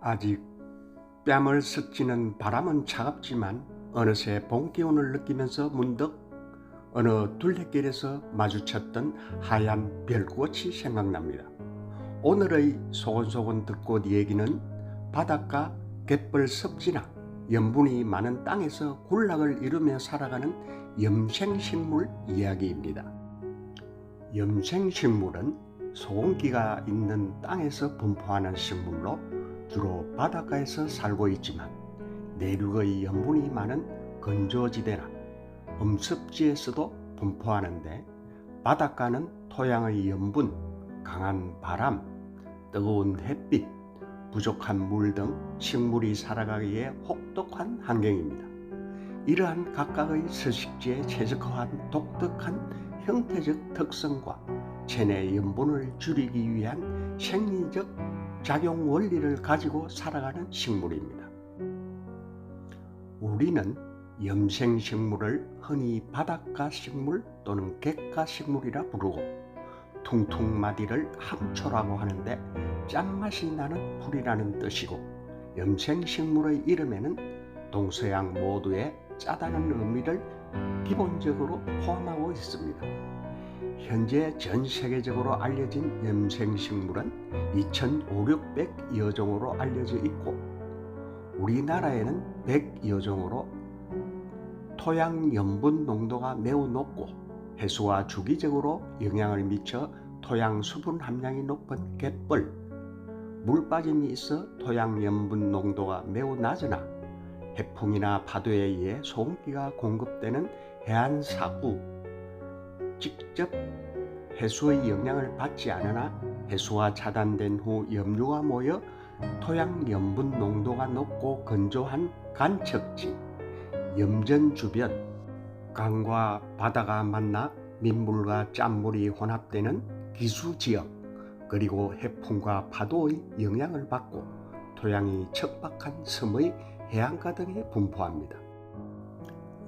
아직 뺨을 스치는 바람은 차갑지만 어느새 봄 기운을 느끼면서 문득 어느 둘레길에서 마주쳤던 하얀 별꽃이 생각납니다. 오늘의 소곤소곤 듣고 얘기는 바닷가 갯벌 섭지나 염분이 많은 땅에서 군락을 이루며 살아가는 염생식물 이야기입니다. 염생식물은 소금기가 있는 땅에서 분포하는 식물로 주로 바닷가에서 살고 있지만 내륙의 염분이 많은 건조지대나 음습지에서도 분포하는데 바닷가는 토양의 염분, 강한 바람, 뜨거운 햇빛, 부족한 물 등 식물이 살아가기에 혹독한 환경입니다. 이러한 각각의 서식지에 최적화한 독특한 형태적 특성과 체내 염분을 줄이기 위한 생리적 작용 원리를 가지고 살아가는 식물입니다. 우리는 염생 식물을 흔히 바닷가 식물 또는 갯가 식물이라 부르고 퉁퉁마디를 함초라고 하는데 짠맛이 나는 풀이라는 뜻이고 염생 식물의 이름에는 동서양 모두에 짜다는 의미를 기본적으로 포함하고 있습니다. 현재 전 세계적으로 알려진 염생식물은 2,500여 종으로 알려져 있고 우리나라에는 100여 종으로 토양 염분 농도가 매우 높고 해수와 주기적으로 영향을 미쳐 토양 수분 함량이 높은 갯벌, 물 빠짐이 있어 토양 염분 농도가 매우 낮으나 해풍이나 파도에 의해 소금기가 공급되는 해안 사구, 직접 해수의 영향을 받지 않으나 해수와 차단된 후 염류가 모여 토양 염분 농도가 높고 건조한 간척지, 염전 주변, 강과 바다가 만나 민물과 짠물이 혼합되는 기수 지역, 그리고 해풍과 파도의 영향을 받고 토양이 척박한 섬의 해안가 등에 분포합니다.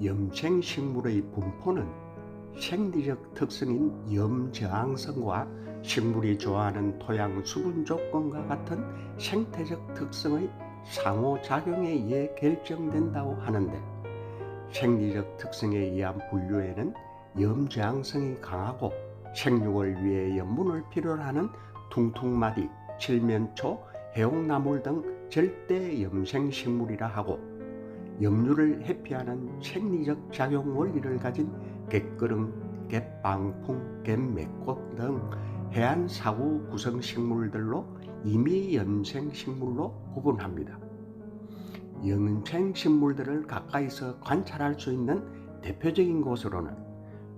염생 식물의 분포는 생리적 특성인 염저항성과 식물이 좋아하는 토양 수분 조건과 같은 생태적 특성의 상호작용에 의해 결정된다고 하는데 생리적 특성에 의한 분류에는 염저항성이 강하고 생육을 위해 염분을 필요로 하는 퉁퉁마디, 칠면초, 해옥나물 등 절대 염생식물이라 하고 염류를 회피하는 생리적 작용 원리를 가진 갯거름, 갯방풍, 갯매꽃 등 해안 사구 구성 식물들로 이미 염생 식물로 구분합니다. 염생 식물들을 가까이서 관찰할 수 있는 대표적인 곳으로는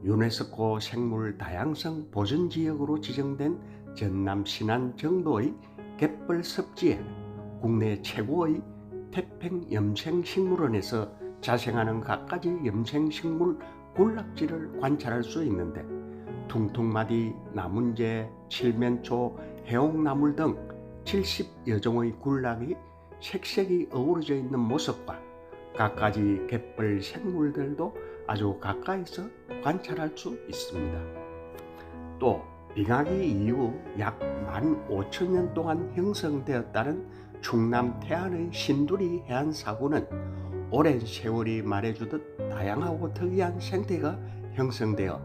유네스코 생물 다양성 보전 지역으로 지정된 전남 신안 정도의 갯벌 섭지에 국내 최고의 태평 염생식물원에서 자생하는 갖가지 염생식물 군락지를 관찰할 수 있는데 퉁퉁마디, 나문재, 칠면초, 해옥나물 등 70여 종의 군락이 색색이 어우러져 있는 모습과 갖가지 갯벌 생물들도 아주 가까이서 관찰할 수 있습니다. 또 빙하기 이후 약 15,000년 동안 형성되었다는 충남 태안의 신두리 해안 사구는 오랜 세월이 말해주듯 다양하고 특이한 생태가 형성되어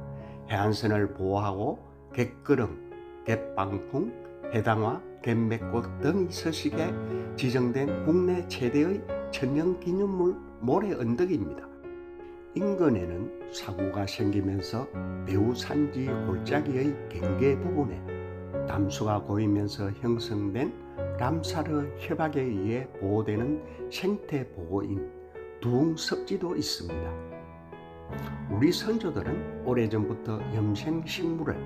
해안선을 보호하고 갯거름, 갯방풍, 해당화, 갯맥꽃 등이 서식에 지정된 국내 최대의 천연 기념물 모래 언덕입니다. 인근에는 사고가 생기면서 배우 산지 골짜기의 경계 부분에 담수가 고이면서 형성된 람사르 협약에 의해 보호되는 생태 보호인 두웅섭지도 있습니다. 우리 선조들은 오래전부터 염생식물을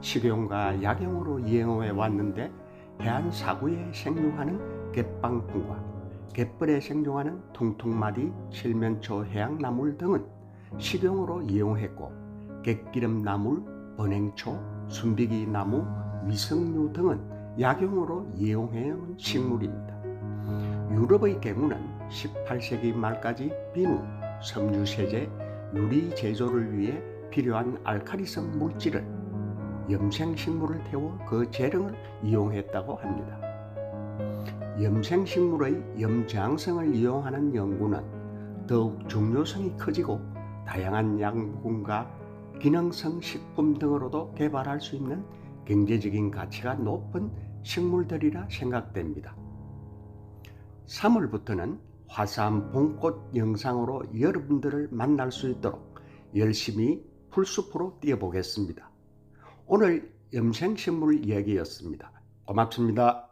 식용과 약용으로 이용해 왔는데 해안 사구에 생육하는 갯방풍과 갯벌에 생종하는 퉁퉁마디, 칠면초, 해양나물 등은 식용으로 이용했고 갯기름나물, 번행초, 순비기 나무, 위성류 등은 약용으로 이용해온 식물입니다. 유럽의 경우는 18세기 말까지 비누, 섬유세제, 유리 제조를 위해 필요한 알카리성 물질을 염생식물을 태워 그 재능을 이용했다고 합니다. 염생식물의 염장성을 이용하는 연구는 더욱 중요성이 커지고 다양한 양분과 기능성 식품 등으로도 개발할 수 있는 경제적인 가치가 높은 식물들이라 생각됩니다. 3월부터는 화사한 봄꽃 영상으로 여러분들을 만날 수 있도록 열심히 풀숲으로 뛰어보겠습니다. 오늘 염생식물 이야기였습니다. 고맙습니다.